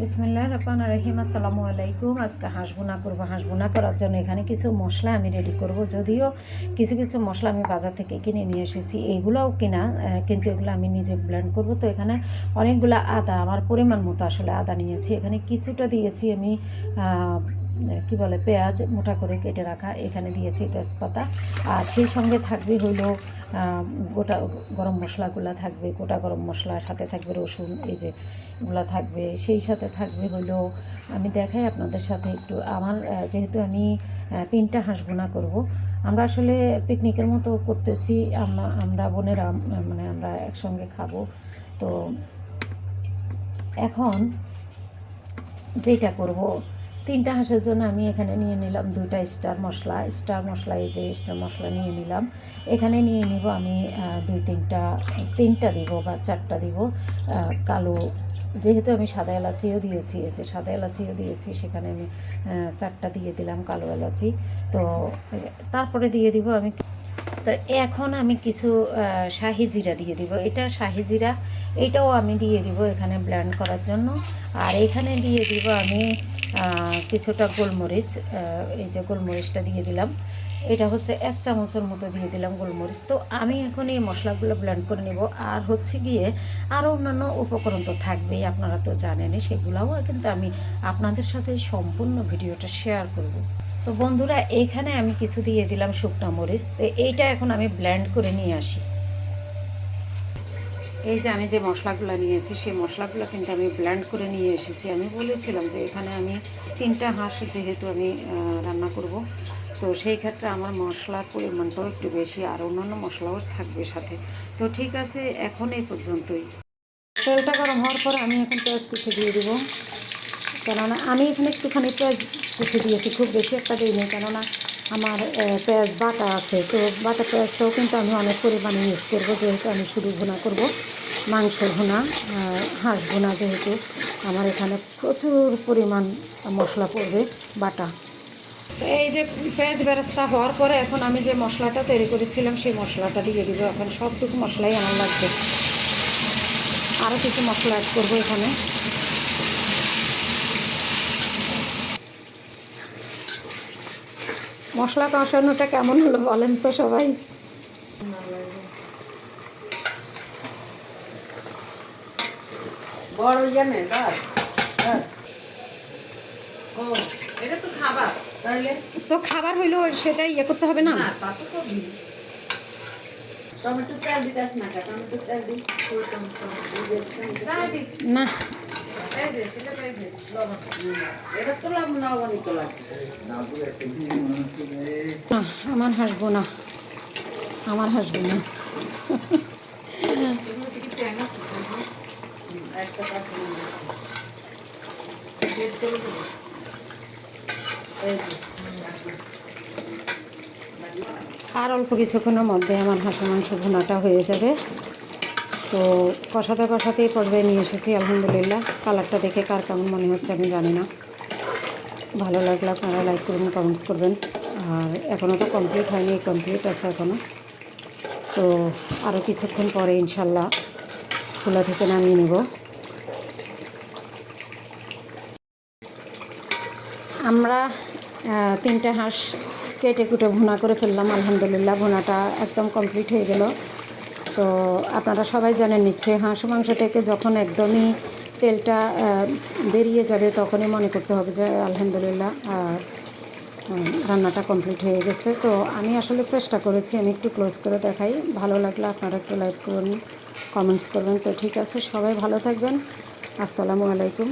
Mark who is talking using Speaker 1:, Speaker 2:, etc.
Speaker 1: বিসমিল্লাহ রহমান রহিম, আসসালামু আলাইকুম। আজকে হাঁস বোনা করব হাঁস বোনা করার জন্য এখানে কিছু মশলা আমি রেডি করব। যদিও কিছু কিছু মশলা আমি বাজার থেকে কিনে নিয়ে এসেছি এইগুলোও কিনা কিন্তু এগুলো আমি নিজে ব্লেন্ড করব। তো এখানে অনেকগুলো আদা, আমার পরিমাণ মতো আসলে আদা নিয়েছি। এখানে কিছুটা দিয়েছি আমি কি বলে, পেঁয়াজ মোটা করে কেটে রাখা, এখানে দিয়েছি তেজপাতা। আর সেই সঙ্গে থাকবে হইল গোটা গরম মশলাগুলো থাকবে, গোটা গরম মশলার সাথে থাকবে রসুন, এই যে এগুলো থাকবে। সেই সাথে থাকবে হলো আমি দেখাই আপনাদের সাথে একটু। আমার যেহেতু আমি তিনটা হাঁস বোনা করব, আমরা আসলে পিকনিকের মতো করতেছি, আমরা আমরা বোনেরা মানে আমরা একসঙ্গে খাব। তো এখন যেটা করব তিনটা হাঁসের জন্য আমি এখানে নিয়ে নিলাম দুইটা স্টার মশলা। স্টার মশলা এই যে স্টার মশলা নিয়ে নিলাম, এখানে নিয়ে নিব আমি দুই তিনটা তিনটা দিব বা চারটা দিব কালো, যেহেতু আমি সাদা এলাচিও দিয়েছি, এই যে সাদা এলাচিও দিয়েছি, সেখানে আমি চারটা দিয়ে দিলাম কালো এলাচি। তো তারপরে দিয়ে দিব আমি তো এখন আমি কিছু শাহি জিরা দিয়ে দিব। এটা শাহি জিরা, এটাও আমি দিয়ে দিব এখানে ব্লেন্ড করার জন্য। আর এখানে দিয়ে দিব আমি কিছুটা গোলমরিচ এই যে গোলমরিচটা দিয়ে দিলাম। এটা হচ্ছে এক চামচের মতো দিয়ে দিলাম গোলমরিচ। তো আমি এখন এই মশলাগুলো ব্লেন্ড করে নেব। আর হচ্ছে গিয়ে আরও অন্যান্য উপকরণ তো থাকবেই, আপনারা তো জানেনই, সেগুলোও কিন্তু আমি আপনাদের সাথে সম্পূর্ণ ভিডিওটা শেয়ার করব। তো বন্ধুরা এইখানে আমি কিছু দিয়ে দিলাম শুকনা মরিচ। তো এইটা এখন আমি ব্ল্যান্ড করে নিয়ে আসি। এই যে আমি যে মশলাগুলো নিয়েছি, সেই মশলাগুলো কিন্তু আমি ব্ল্যান্ড করে নিয়ে এসেছি। আমি বলেছিলাম যে এখানে আমি তিনটা হাঁস যেহেতু আমি রান্না করব, তো সেই ক্ষেত্রে আমার মশলার পরিমাণটাও একটু বেশি আর অন্যান্য মশলাও থাকবে সাথে। তো ঠিক আছে, এখন এই পর্যন্তই। তেলটা গরম হওয়ার পর আমি এখন পেঁয়াজ কুচি দিয়ে দেবো। কেননা আমি এখানে একটুখানি পেঁয়াজ কুচি দিয়েছি, খুব বেশি একটা দিইনি কেননা আমার পেঁয়াজ বাটা আছে, তো বাটা পেঁয়াজটাও কিন্তু আমি অনেক পরিমাণে ইউজ করব, যেহেতু আমি শুধু ভুনা করব, মাংস ভুনা হাঁস ভুনা যেহেতু, আমার এখানে প্রচুর পরিমাণ মশলা পড়বে বাটা। এই যে পেঁয়াজ বেরেস্তা হওয়ার পরে এখন আমি যে মশলাটা তৈরি করেছিলাম, সেই মশলাটা দিয়ে দিব, এখন সবটুকু মশলাই আমার লাগবে। আরও কিছু মশলা অ্যাড করব এখানে। মশলা কষানোটা কেমন হলো বলেন তো সবাই?
Speaker 2: বড় জানে তো খাবার তাহলে?
Speaker 1: তো খাবার হইল সেটা ইয়ে করতে হবে না?
Speaker 2: না
Speaker 1: আমার হাসবো না। আমার হাসবো না। আর অল্প কিছুক্ষণের মধ্যে আমার হাঁস মাংস ভুনাটা হয়ে যাবে। তো কষাতে কষাতে এই পর্যায়ে নিয়ে এসেছি, আলহামদুলিল্লাহ। কালারটা দেখে কার কেমন মনে হচ্ছে আমি জানি না। ভালো লাগলে আপনারা লাইক করবেন কমেন্টস করবেন। আর এখনও তো কমপ্লিট হয়নি কমপ্লিট আছে এখনও তো আরও কিছুক্ষণ পরে ইনশাল্লাহ চুলা থেকে নামিয়ে নেব। আমরা তিনটে হাঁস কেটে কুটে ভুনা করে ফেললাম, আলহামদুলিল্লাহ। ভুনাটা একদম কমপ্লিট হয়ে গেল। তো আপনারা সবাই জানেন নিশ্চয়ই হাঁস মাংস থেকে যখন একদমই তেলটা বেরিয়ে যাবে তখনই মনে করতে হবে যে আলহামদুলিল্লাহ রান্নাটা কমপ্লিট হয়ে গেছে। তো আমি আসলে চেষ্টা করেছি, আমি একটু ক্লোজ করে দেখাই। ভালো লাগলে আপনারা একটু লাইক করুন, কমেন্টস করবেন। তো ঠিক আছে, সবাই ভালো থাকবেন। আসসালামু আলাইকুম।